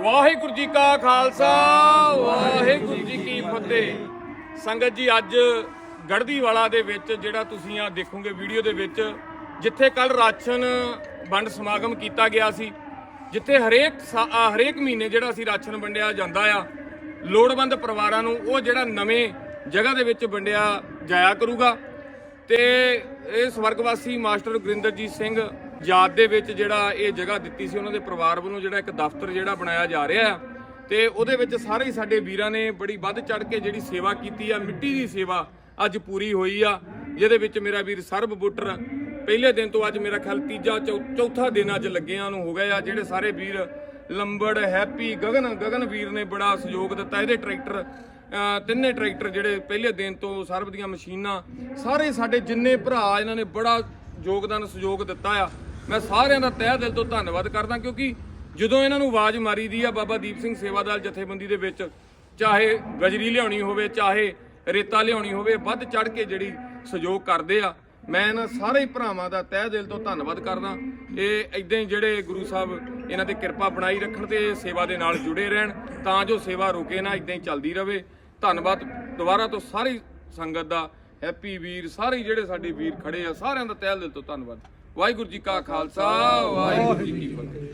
ਵਾਹਿਗੁਰੂ ਜੀ ਕਾ ਖਾਲਸਾ, ਵਾਹਿਗੁਰੂ ਜੀ ਕੀ ਫਤਿਹ। ਸੰਗਤ ਜੀ, ਅੱਜ ਗੜਦੀਵਾਲਾ ਦੇ ਵਿੱਚ ਜਿਹੜਾ ਤੁਸੀਂ ਆ ਦੇਖੋਗੇ ਵੀਡੀਓ ਦੇ ਵਿੱਚ, ਜਿੱਥੇ ਕੱਲ ਰਾਸ਼ਨ ਵੰਡ ਸਮਾਗਮ ਕੀਤਾ ਗਿਆ ਸੀ, ਜਿੱਥੇ ਹਰੇਕ ਸਾ- ਹਰੇਕ ਮਹੀਨੇ ਜਿਹੜਾ ਸੀ ਰਾਸ਼ਨ ਵੰਡਿਆ ਜਾਂਦਾ ਆ, ਲੋੜਵੰਦ ਪਰਿਵਾਰਾਂ ਨੂੰ ਉਹ ਜਿਹੜਾ ਨਵੇਂ ਜਗ੍ਹਾ ਦੇ ਵਿੱਚ ਵੰਡਿਆ ਜਾਇਆ ਕਰੂਗਾ। ਤੇ ਇਹ ਸਵਰਗਵਾਸੀ ਮਾਸਟਰ ਗੁਰਿੰਦਰਜੀਤ ਸਿੰਘ ਯਾਦ ਦੇ ਵਿੱਚ ਜਿਹੜਾ ਇਹ ਜਗ੍ਹਾ ਦਿੱਤੀ ਸੀ, ਉਹਨਾਂ ਦੇ ਪਰਿਵਾਰ ਵੱਲੋਂ ਜਿਹੜਾ ਇੱਕ ਦਫ਼ਤਰ ਜਿਹੜਾ ਬਣਾਇਆ ਜਾ ਰਿਹਾ ਆ ਤੇ ਉਹਦੇ ਵਿੱਚ ਸਾਰੇ ਹੀ ਸਾਡੇ ਵੀਰਾਂ ਨੇ ਬੜੀ ਵੱਧ ਚੜ ਕੇ ਜਿਹੜੀ ਸੇਵਾ ਕੀਤੀ ਆ, ਮਿੱਟੀ ਦੀ ਸੇਵਾ ਅੱਜ ਪੂਰੀ ਹੋਈ ਆ, ਜਿਹਦੇ ਵਿੱਚ ਮੇਰਾ ਵੀਰ ਸਰਬ ਬੁੱਟਰ ਪਹਿਲੇ ਦਿਨ ਤੋਂ ਅੱਜ ਮੇਰਾ ਖਿਆਲ ਤੀਜਾ, ਚੌ- ਚੌਥਾ ਦਿਨ ਅੱਜ ਲੱਗਿਆਂ ਨੂੰ ਹੋ ਗਿਆ ਆ, ਜਿਹੜੇ ਸਾਰੇ ਵੀਰ ਲੰਬੜ, ਹੈਪੀ, ਗਗਨ ਗਗਨ ਵੀਰ ਨੇ ਬੜਾ ਸਹਿਯੋਗ ਦਿੱਤਾ, ਇਹਦੇ ਟਰੈਕਟਰ ਤਿੰਨੇ ਟਰੈਕਟਰ ਜਿਹੜੇ ਪਹਿਲੇ ਦਿਨ ਤੋਂ ਸਰਬ ਦੀਆਂ ਮਸ਼ੀਨਾਂ, ਸਾਰੇ ਸਾਡੇ ਜਿੰਨੇ ਭਰਾ ਇਹਨਾਂ ਨੇ ਬੜਾ ਯੋਗਦਾਨ, ਸਹਿਯੋਗ ਦਿੱਤਾ ਆ। ਮੈਂ ਸਾਰਿਆਂ ਦਾ ਤਹਿ ਦਿਲ ਤੋਂ ਧੰਨਵਾਦ ਕਰਦਾ, ਕਿਉਂਕਿ ਜਦੋਂ ਇਹਨਾਂ ਨੂੰ ਆਵਾਜ਼ ਮਾਰੀ ਦੀ ਆ ਬਾਬਾ ਦੀਪ ਸਿੰਘ ਸੇਵਾਦਾਰ ਜਥੇਬੰਦੀ ਦੇ ਵਿੱਚ, ਚਾਹੇ ਗਜਰੀ ਲਿਆਉਣੀ ਹੋਵੇ, ਚਾਹੇ ਰੇਤਾ ਲਿਆਉਣੀ ਹੋਵੇ, ਵੱਧ ਚੜ ਕੇ ਜਿਹੜੀ ਸਹਿਯੋਗ ਕਰਦੇ ਆ, ਮੈਂ ਇਹਨਾਂ ਸਾਰੇ ਭਰਾਵਾਂ ਦਾ ਤਹਿ ਦਿਲ ਤੋਂ ਧੰਨਵਾਦ ਕਰਦਾ। ਇਹ ਇਦਾਂ ਹੀ ਜਿਹੜੇ ਗੁਰੂ ਸਾਹਿਬ ਇਹਨਾਂ ਤੇ ਕਿਰਪਾ ਬਣਾਈ ਰੱਖਣ ਤੇ ਸੇਵਾ ਦੇ ਨਾਲ ਜੁੜੇ ਰਹਿਣ, ਤਾਂ ਜੋ ਸੇਵਾ ਰੁਕੇ ਨਾ ਇਦਾਂ ਹੀ ਚੱਲਦੀ ਰਹੇ। ਧੰਨਵਾਦ ਦੁਬਾਰਾ ਤੋਂ ਸਾਰੀ ਸੰਗਤ ਦਾ, ਹੈਪੀ ਵੀਰ, ਸਾਰੇ ਜਿਹੜੇ ਸਾਡੇ ਵੀਰ ਖੜੇ ਆ, ਸਾਰਿਆਂ ਦਾ ਤਹਿ ਦਿਲ ਤੋਂ ਧੰਨਵਾਦ। ਵਾਹਿਗੁਰੂ ਜੀ ਕਾ ਖਾਲਸਾ, ਵਾਹਿਗੁਰੂ ਜੀ ਕੀ ਫਤਿਹ।